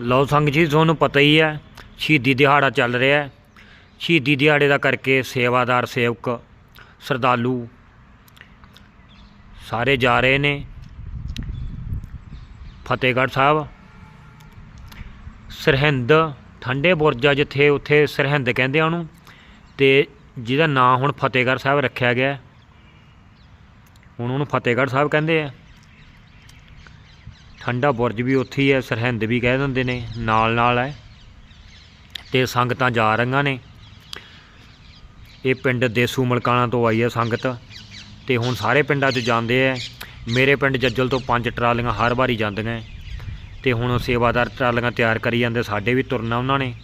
ਲਓ ਸੰਗ ਜੀ, ਤੁਹਾਨੂੰ ਪਤਾ ਹੀ ਹੈ ਸ਼ਹੀਦੀ ਦਿਹਾੜਾ ਚੱਲ ਰਿਹਾ ਹੈ। ਸ਼ਹੀਦੀ ਦਿਹਾੜੇ ਦਾ ਕਰਕੇ ਸੇਵਾਦਾਰ ਸੇਵਕ ਸਰਦਾਲੂ ਸਾਰੇ ਜਾ ਰਹੇ ਨੇ। ਫਤਿਹਗੜ੍ਹ ਸਾਹਿਬ, ਸਰਹਿੰਦ, ਠੰਡੇ ਬੁਰਜਾ ਜਿੱਥੇ ਉੱਥੇ ਸਰਹਿੰਦ ਕਹਿੰਦੇ ਆ ਉਹਨੂੰ, ਤੇ ਜਿਹਦਾ ਨਾਂ ਹੁਣ ਫਤਿਹਗੜ੍ਹ ਸਾਹਿਬ ਰੱਖਿਆ ਗਿਆ ਹੁਣ ਉਹਨੂੰ ਫਤਿਹਗੜ੍ਹ ਸਾਹਿਬ ਕਹਿੰਦੇ ਆ। ਠੰਡਾ ਬੁਰਜ ਵੀ ਉੱਥੇ ਹੀ ਹੈ, ਸਰਹਿੰਦ ਵੀ ਕਹਿ ਦਿੰਦੇ ਨੇ, ਨਾਲ ਨਾਲ ਹੈ। ਤੇ ਸੰਗਤਾਂ ਜਾ ਰਹੀਆਂ ਨੇ। ਇਹ ਪਿੰਡ ਦੇਸੂ ਮਲਕਾਣਾ ਤੋਂ ਆਈ ਹੈ ਸੰਗਤ। ਤੇ ਹੁਣ ਸਾਰੇ ਪਿੰਡਾਂ 'ਚ ਜਾਂਦੇ ਆ ਮੇਰੇ ਪਿੰਡ ਜੱਜਲ ਤੋਂ ਪੰਜ ਟਰਾਲੀਆਂ ਹਰ ਵਾਰੀ ਜਾਂਦੀਆਂ ਹੈ। ਤੇ ਹੁਣ ਸੇਵਾਦਾਰ ਟਰਾਲੀਆਂ ਤਿਆਰ ਕਰੀ ਜਾਂਦੇ, ਸਾਡੇ ਵੀ ਤੁਰਨਾ ਉਹਨਾਂ ਨੇ।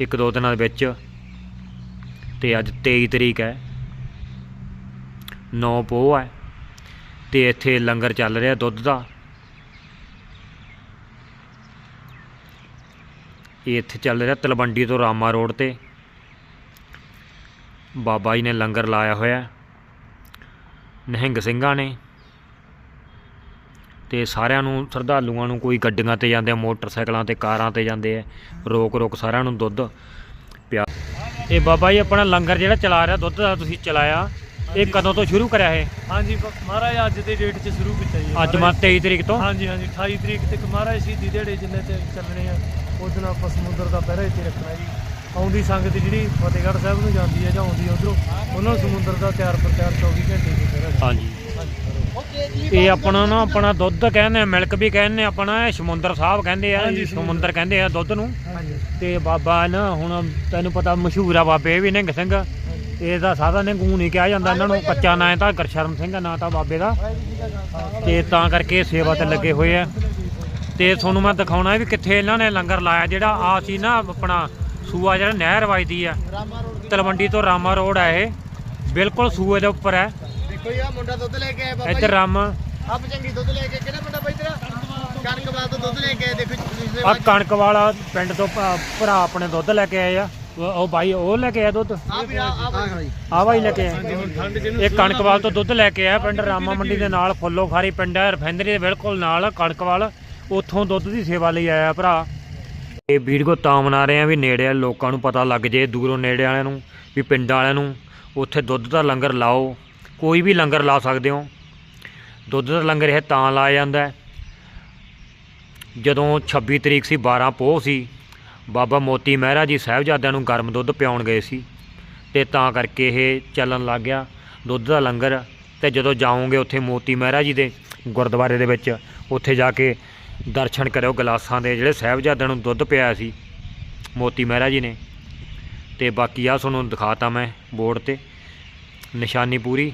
ਇੱਕ ਦੋ ਦਿਨਾਂ ਦੇ ਵਿੱਚ। ਤੇ ਅੱਜ 23 ਤਰੀਕ ਹੈ। 9 ਪੋਹ ਹੈ। ਤੇ ਇੱਥੇ ਲੰਗਰ ਚੱਲ ਰਿਹਾ ਦੁੱਧ ਦਾ। ਇਹ ਇੱਥੇ ਚੱਲ ਰਿਹਾ ਤਲਵੰਡੀ ਤੋਂ ਰਾਮਾ ਰੋਡ ਤੇ। ਬਾਬਾ ਜੀ ਨੇ ਲੰਗਰ ਲਾਇਆ ਹੋਇਆ। ਨਿਹੰਗ ਸਿੰਘਾਂ ਨੇ। ਤੇ ਸਾਰਿਆਂ ਨੂੰ ਸ਼ਰਧਾਲੂਆਂ ਨੂੰ ਕੋਈ ਗੱਡੀਆਂ ਤੇ ਜਾਂਦੇ ਆ ਮੋਟਰਸਾਈਕਲਾਂ ਤੇ ਕਾਰਾਂ ਤੇ ਜਾਂਦੇ ਆ। ਰੋਕ ਰੋਕ ਸਾਰਿਆਂ ਨੂੰ ਦੁੱਧ ਪਿਆ। ਇਹ ਬਾਬਾ ਜੀ ਆਪਣਾ ਲੰਗਰ ਜਿਹੜਾ ਚਲਾ ਰਿਹਾ ਦੁੱਧ ਦਾ ਤੁਸੀਂ ਚਲਾਇਆ। ਇਹ ਕਦੋਂ ਤੋਂ ਸ਼ੁਰੂ ਕਰਿਆ ਇਹ? ਹਾਂਜੀ ਮਹਾਰਾਜ ਅੱਜ ਦੀ ਡੇਟ 'ਚ ਸ਼ੁਰੂ ਕੀਤਾ ਜੀ ਅੱਜ ਮਾ 23 ਤਰੀਕ ਤੋਂ? ਹਾਂਜੀ ਹਾਂਜੀ 28 ਤਰੀਕ ਤੱਕ ਮਹਾਰਾਜ ਸ਼ਹੀਦੀ ਦਿਹਾੜੇ ਜਿੰਨੇ ਤੇ ਚੱਲਣੇ ਆ। ਉਸ ਦਿਨ ਆਪਾਂ ਸਮੁੰਦਰ ਦਾ ਪਹਿਰਾ ਇੱਥੇ ਰੱਖਣਾ ਜੀ। ਆਉਂਦੀ ਸੰਗਤ ਜਿਹੜੀ ਫਤਿਹਗੜ੍ਹ ਸਾਹਿਬ ਨੂੰ ਜਾਂਦੀ ਹੈ ਜਾਂ ਆਉਂਦੀ ਉਧਰੋਂ ਉਹਨਾਂ ਨੂੰ ਸਮੁੰਦਰ ਦਾ ਤਿਆਰ ਪ੍ਰਚਾਰ 24 ਘੰਟੇ ਦੀ ਪਹਿਰਾ। ਹਾਂਜੀ। ਇਹ ਆਪਣਾ ਨਾ ਆਪਣਾ ਦੁੱਧ ਕਹਿੰਦੇ ਆ ਮਿਲਕ ਵੀ ਕਹਿੰਦੇ ਆ ਆਪਣਾ ਇਹ ਸਮੁੰਦਰ ਸਾਹਿਬ ਕਹਿੰਦੇ ਆ ਸਮੁੰਦਰ। ਕਹਿੰਦੇ ਆ ਦੁੱਧ ਨੂੰ। ਤੇ ਬਾਬਾ ਨਾ ਹੁਣ ਤੈਨੂੰ ਪਤਾ ਮਸ਼ਹੂਰ ਆ ਬਾਬੇ ਵੀ ਨਿਹੰਗ ਸਿੰਘ। ਇਹਦਾ ਸਾਦਾ ਨੇ ਗੂ ਨਹੀਂ ਕਿਹਾ ਜਾਂਦਾ ਇਹਨਾਂ ਨੂੰ ਕੱਚਾ ਨਾਂ ਤਾਂ ਗਰਸ਼ਰਨ ਸਿੰਘ ਨਾਂ ਤਾਂ ਬਾਬੇ ਦਾ। ਤੇ ਤਾਂ ਕਰਕੇ ਸੇਵਾ ਤੇ ਲੱਗੇ ਹੋਏ ਆ। ਤੇ ਤੁਹਾਨੂੰ ਮੈਂ ਦਿਖਾਉਣਾ ਵੀ ਕਿੱਥੇ ਇਹਨਾਂ ਨੇ ਲੰਗਰ ਲਾਇਆ ਜਿਹੜਾ ਆ ਸੀ ਨਾ ਆਪਣਾ ਸੂਆ ਜਿਹੜਾ ਨਹਿਰ ਵਜਦੀ ਆ ਤਲਵੰਡੀ ਤੋਂ ਰਾਮਾ ਰੋਡ ਆ ਇਹ। ਬਿਲਕੁਲ ਸੂਏ ਦੇ ਉੱਪਰ ਹੈ। ਦੇਖੋ ਆ ਮੁੰਡਾ ਦੁੱਧ ਲੈ ਕੇ ਆਇਆ ਬਾਬਾ ਇੱਧਰ ਜੀ। ਰਾਮਾ। ਆਪ ਚੰਗੀ ਦੁੱਧ ਲੈ ਕੇ ਕਿਹੜਾ ਮੁੰਡਾ ਬਾਈ ਤੇਰਾ? ਕਣਕ ਬਾਦ ਤੋਂ ਦੁੱਧ ਲੈ ਕੇ ਆਇਆ ਦੇਖੋ ਆ ਕਣਕ ਵਾਲਾ ਪਿੰਡ ਤੋਂ ਭਰਾ ਆਪਣੇ ਦੁੱਧ ਲੈ ਕੇ ਆਏ ਆ। ਉਹ ਬਾਈ ਉਹ ਲੈ ਕੇ ਆਇਆ ਦੁੱਧ? ਆ ਆ ਆ ਬਾਈ। ਆ ਬਾਈ ਲੈ ਕੇ ਆਇਆ। ਜਿਹਨੂੰ ਇਹ ਕਣਕਵਾਲ ਤੋਂ ਦੁੱਧ ਲੈ ਕੇ ਆਇਆ ਪਿੰਡ ਰਾਮਾ ਮੰਡੀ ਦੇ ਨਾਲ ਫੁੱਲੋ ਖਾਰੀ ਪਿੰਡ ਹੈ ਰਿਫਾਈਨਰੀ ਦੇ ਬਿਲਕੁਲ ਨਾਲ ਕਣਕਵਾਲ। ਉੱਥੋਂ ਦੁੱਧ ਦੀ ਸੇਵਾ ਲਈ ਆਇਆ ਭਰਾ। ਇਹ ਵੀਡੀਓ ਤਾਂ ਬਣਾ ਰਹੇ ਆ ਵੀ ਨੇੜੇ ਵਾਲੇ ਲੋਕਾਂ ਨੂੰ ਪਤਾ ਲੱਗ ਜੇ, ਦੂਰੋਂ ਨੇੜੇ ਵਾਲਿਆਂ ਨੂੰ, ਵੀ ਪਿੰਡਾਂ ਵਾਲਿਆਂ ਨੂੰ, ਉੱਥੇ ਦੁੱਧ ਦਾ ਲੰਗਰ ਲਾਓ, ਕੋਈ ਵੀ ਲੰਗਰ ਲਾ ਸਕਦੇ ਹੋ। ਦੁੱਧ ਦਾ ਲੰਗਰ ਇਹ ਤਾਂ ਲਾਇਆ ਜਾਂਦਾ ਜਦੋਂ 26 ਤਰੀਕ ਸੀ 12 ਪੋਹ ਸੀ, ਬਾਬਾ ਮੋਤੀ ਮਹਿਰਾ ਜੀ ਸਾਹਿਬਜ਼ਾਦਿਆਂ ਨੂੰ ਗਰਮ ਦੁੱਧ ਪਿਆਉਣ ਗਏ ਸੀ ਤੇ ਤਾਂ ਕਰਕੇ ਇਹ ਚੱਲਣ ਲੱਗ ਗਿਆ ਦੁੱਧ ਦਾ ਲੰਗਰ ਤੇ ਜਦੋਂ ਜਾਓਗੇ ਉੱਥੇ ਮੋਤੀ ਮਹਿਰਾ ਜੀ ਦੇ ਗੁਰਦੁਆਰੇ ਦੇ ਵਿੱਚ, ਉੱਥੇ ਜਾ ਕੇ ਦਰਸ਼ਨ ਕਰਿਓ ਗਲਾਸਾਂ ਦੇ, ਜਿਹੜੇ ਸਾਹਿਬਜ਼ਾਦਿਆਂ ਨੂੰ ਦੁੱਧ ਪਿਆ ਸੀ, ਮੋਤੀ ਮਹਿਰਾ ਜੀ ਨੇ। ਤੇ ਬਾਕੀ ਆ ਤੁਹਾਨੂੰ ਦਿਖਾਤਾ ਮੈਂ ਬੋਰਡ ਤੇ, ਨਿਸ਼ਾਨੀ ਪੂਰੀ।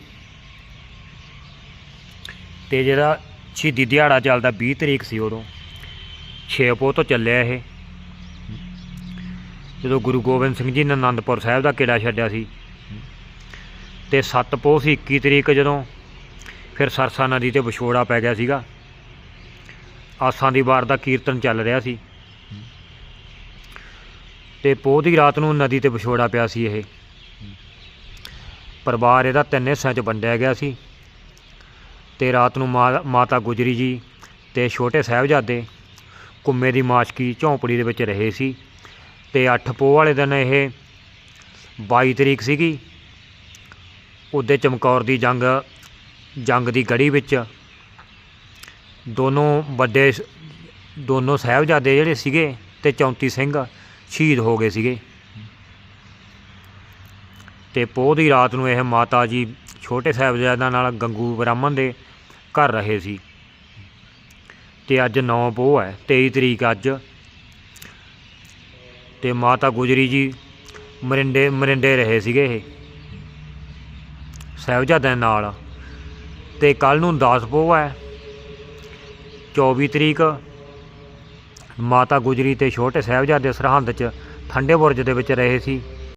ਤੇ ਜਿਹੜਾ ਸ਼ਹੀਦੀ ਦਿਹਾੜਾ ਚੱਲਦਾ 20 ਤਰੀਕ ਸੀ ਉਦੋਂ 6 ਪੋਹ ਤੋਂ ਚੱਲਿਆ ਇਹ। ਜਦੋਂ ਗੁਰੂ ਗੋਬਿੰਦ ਸਿੰਘ ਜੀ ਨੇ ਆਨੰਦਪੁਰ ਸਾਹਿਬ ਦਾ ਕਿਲਾ ਛੱਡਿਆ ਸੀ, ਤੇ 7 ਪੋਹ ਸੀ 21 ਤਰੀਕ ਜਦੋਂ ਫਿਰ ਸਰਸਾ ਨਦੀ ਤੇ ਵਿਛੋੜਾ ਪੈ ਗਿਆ ਸੀਗਾ। ਆਸਾਂ ਦੀ ਵਾਰ ਦਾ ਕੀਰਤਨ ਚੱਲ ਰਿਹਾ ਸੀ। ਤੇ ਪੋਹ ਦੀ ਰਾਤ ਨੂੰ ਨਦੀ ਤੇ ਵਿਛੋੜਾ ਪਿਆ ਸੀ ਇਹ। ਪਰਿਵਾਰ ਇਹਦਾ ਤਿੰਨ ਹਿੱਸਿਆਂ 'ਚ ਵੰਡਿਆ ਗਿਆ ਸੀ। ਤੇ ਰਾਤ ਨੂੰ ਮਾ- ਮਾਤਾ ਗੁਜਰੀ ਜੀ ਤੇ ਛੋਟੇ ਸਾਹਿਬਜ਼ਾਦੇ ਕੁੰਮੇ ਦੀ ਮਾਸ਼ਕੀ ਝੌਂਪੜੀ ਦੇ ਵਿੱਚ ਰਹੇ ਸੀ। ਤੇ 8 ਪੋਹ ਵਾਲੇ ਦਿਨ ਇਹ 22 ਤਰੀਕ ਸੀਗੀ। ਉਹਦੇ ਚਮਕੌਰ ਦੀ ਜੰਗ ਜੰਗ ਦੀ ਗੜੀ ਵਿੱਚ ਦੋਨੋਂ ਵੱਡੇ ਦੋਨੋਂ ਸਾਹਿਬਜ਼ਾਦੇ ਜਿਹੜੇ ਸੀਗੇ ਤੇ 34 ਸਿੰਘ ਸ਼ਹੀਦ ਹੋ ਗਏ ਸੀਗੇ। ਤੇ ਪੋਹ ਦੀ ਰਾਤ ਨੂੰ ਇਹ ਮਾਤਾ ਜੀ ਛੋਟੇ ਸਾਹਿਬਜ਼ਾਦਿਆਂ ਨਾਲ ਗੰਗੂ ਬ੍ਰਾਹਮਣ ਦੇ ਘਰ ਰਹੇ ਸੀ। ਤੇ ਅੱਜ 9 ਪੋਹ ਹੈ 23 ਤਰੀਕ ਅੱਜ। ਤੇ ਮਾਤਾ ਗੁਜਰੀ ਜੀ ਮਰਿੰਡੇ ਮਰਿੰਡੇ ਰਹੇ ਸੀਗੇ ਇਹ ਸਾਹਿਬਜ਼ਾਦਿਆਂ ਨਾਲ। ਤੇ ਕੱਲ ਨੂੰ 10 ਪੋਹ ਹੈ 24 ਤਰੀਕ, ਮਾਤਾ ਗੁਜਰੀ ਤੇ ਛੋਟੇ ਸਾਹਿਬਜ਼ਾਦੇ ਸਰਹੰਦ 'ਚ ਠੰਡੇ ਬੁਰਜ ਦੇ ਵਿੱਚ ਰਹੇ ਸੀ।